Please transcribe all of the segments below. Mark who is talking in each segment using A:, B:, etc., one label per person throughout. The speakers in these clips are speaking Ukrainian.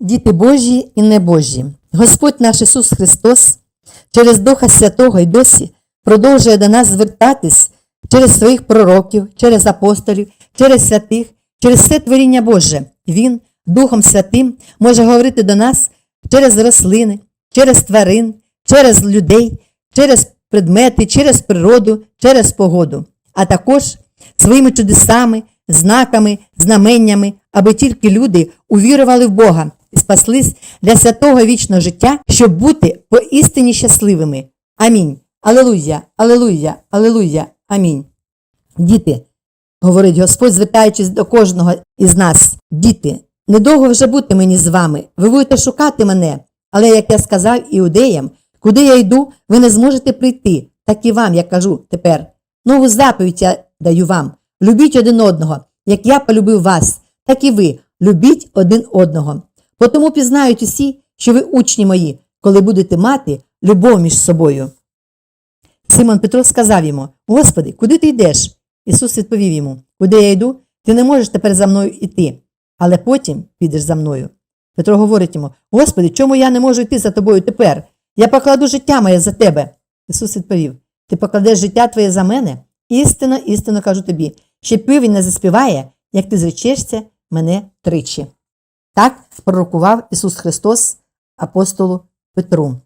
A: Діти Божі і небожі, Господь наш Ісус Христос через Духа Святого й досі продовжує до нас звертатись через своїх пророків, через апостолів, через святих, через все творіння Боже. Він, Духом Святим, може говорити до нас через рослини, через тварин, через людей, через предмети, через природу, через погоду, а також своїми чудесами, знаками, знаменнями, аби тільки люди увірували в Бога і спаслись для святого вічного життя, щоб бути поістині щасливими. Амінь. Алелуя, алелуя, алелуя, амінь. Діти, говорить Господь, звертаючись до кожного із нас, діти, недовго вже бути мені з вами, ви будете шукати мене, але, як я сказав іудеям, куди я йду, ви не зможете прийти, так і вам, я кажу тепер. Нову заповідь я даю вам. Любіть один одного, як я полюбив вас, так і ви любіть один одного. Бо тому пізнають усі, що ви учні мої, коли будете мати любов між собою. Симон Петро сказав йому: Господи, куди ти йдеш? Ісус відповів йому: Куди я йду, ти не можеш тепер за мною йти, але потім підеш за мною. Петро говорить йому: Господи, чому я не можу йти за тобою тепер? Я покладу життя моє за тебе. Ісус відповів: Ти покладеш життя твоє за мене? Істинно, істинно кажу тобі, ще півень не заспіває, як ти зречешся мене тричі. Так пророкував Ісус Христос апостолу Петру.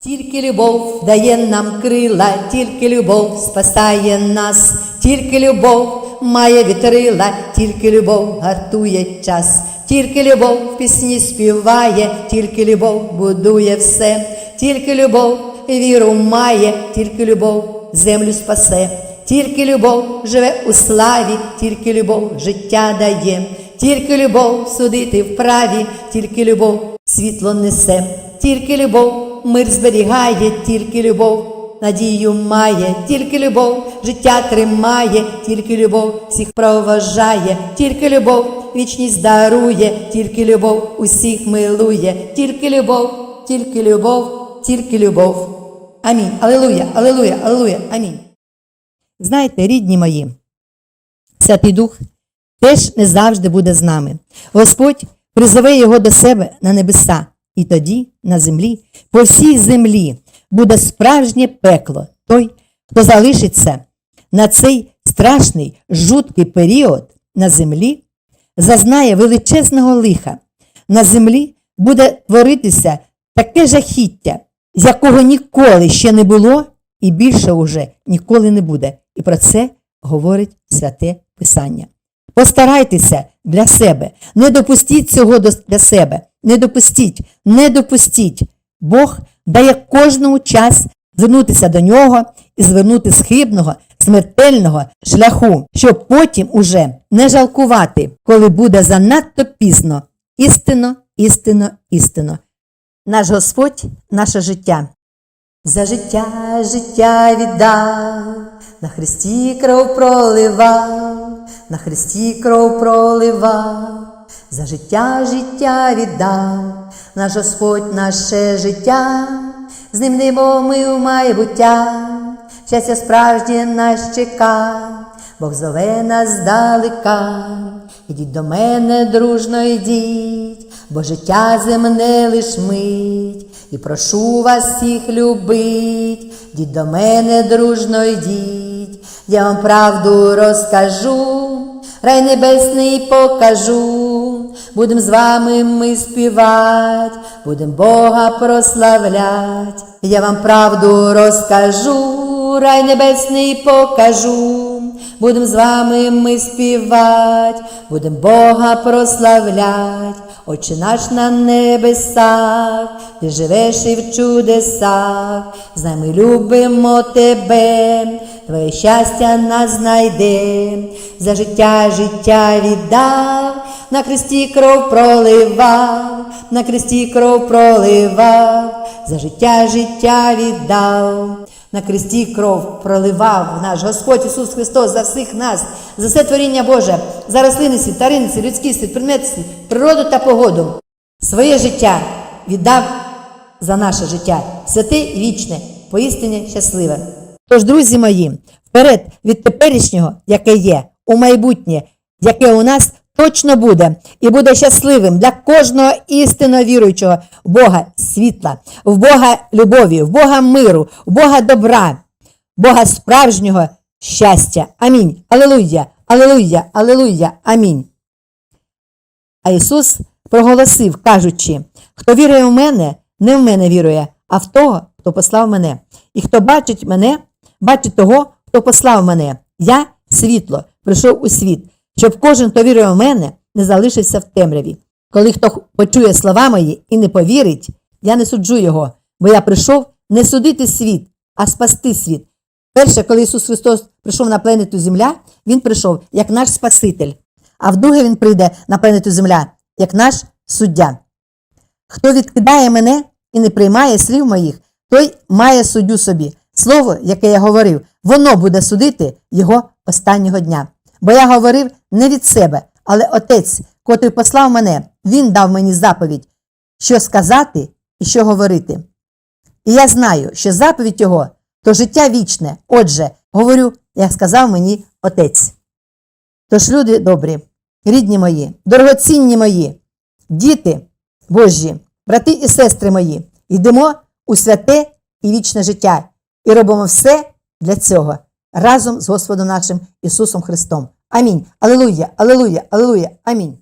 A: Тільки любов дає нам крила, тільки любов спасає нас, тільки любов має вітрила, тільки любов гартує час, тільки любов в пісні співає, тільки любов будує все, тільки любов віру має, тільки любов землю спасе, тільки любов живе у славі, тільки любов життя дає, тільки любов судити вправі, тільки любов світло несе, тільки любов мир зберігає, тільки любов, надію має, тільки любов, життя тримає, тільки любов всіх проважає, тільки любов, вічність дарує, тільки любов усіх милує, тільки любов, тільки любов, тільки любов. Амінь. Алелуя, алелуя, алелуя, амінь. Знаєте, рідні мої, Святий Дух теж не завжди буде з нами. Господь призове його до себе на небеса, і тоді на землі, по всій землі, буде справжнє пекло. Той, хто залишиться на цей страшний, жуткий період на землі, зазнає величезного лиха. На землі буде творитися таке жахіття, з якого ніколи ще не було і більше уже ніколи не буде. І про це говорить святе Писання. Постарайтеся для себе, не допустіть цього для себе, не допустіть, не допустіть. Бог дає кожному час звернутися до нього і звернути з хибного, смертельного шляху, щоб потім уже не жалкувати, коли буде занадто пізно. Істинно, істинно, істинно. Наш Господь, наше життя. За життя життя віддав, на Христі кров проливав, на Христі кров проливав, за життя життя віддав, наш Господь наше життя, з ним небо ми в майбуття, щастя справжнє нас чека, Бог зове нас здалека, ідіть до мене, дружно йдіть, бо життя земне лиш мить, і прошу вас всіх любить, діть до мене, дружно йдіть, я вам правду розкажу, рай небесний покажу, будем з вами ми співать, будем Бога прославлять, я вам правду розкажу, рай небесний покажу. Будем з вами ми співать, будем Бога прославлять, Отче наш на небесах, ти живеш і в чудесах, знай ми любимо тебе, твоє щастя нас знайде, за життя життя віддав, на хресті кров проливав, на хресті кров проливав, за життя життя віддав. На кресті кров проливав наш Господь Ісус Христос за всіх нас, за все творіння Боже, за рослинний світ, тваринний світ, людський світ, предметний світ, природу та погоду. Своє життя віддав за наше життя, святе і вічне, поістині щасливе. Тож, друзі мої, вперед від теперішнього, яке є, у майбутнє, яке у нас точно буде і буде щасливим для кожного істинно віруючого в Бога світла, в Бога любові, в Бога миру, в Бога добра, Бога справжнього щастя. Амінь. Алелуя, алелуя, алелуя, амінь. А Ісус проголосив, кажучи: хто вірує в мене, не в мене вірує, а в того, хто послав мене. І хто бачить мене, бачить того, хто послав мене. Я світло, прийшов у світ, щоб кожен, хто вірує в мене, не залишився в темряві. Коли хто почує слова мої і не повірить, я не суджу його, бо я прийшов не судити світ, а спасти світ. Перше, коли Ісус Христос прийшов на планету Земля, Він прийшов як наш Спаситель, а вдруге Він прийде на планету Земля як наш суддя. Хто відкидає мене і не приймає слів моїх, той має суддю собі. Слово, яке я говорив, воно буде судити його останнього дня. Бо я говорив не від себе, але Отець, котрий послав мене, він дав мені заповідь, що сказати і що говорити. І я знаю, що заповідь його то життя вічне. Отже, говорю, як сказав мені Отець. Тож, люди добрі, рідні мої, дорогоцінні мої, діти Божі, брати і сестри мої, йдемо у святе і вічне життя і робимо все для цього разом з Господом нашим Ісусом Христом. Амінь. Алелуя, алелуя, алелуя, амінь.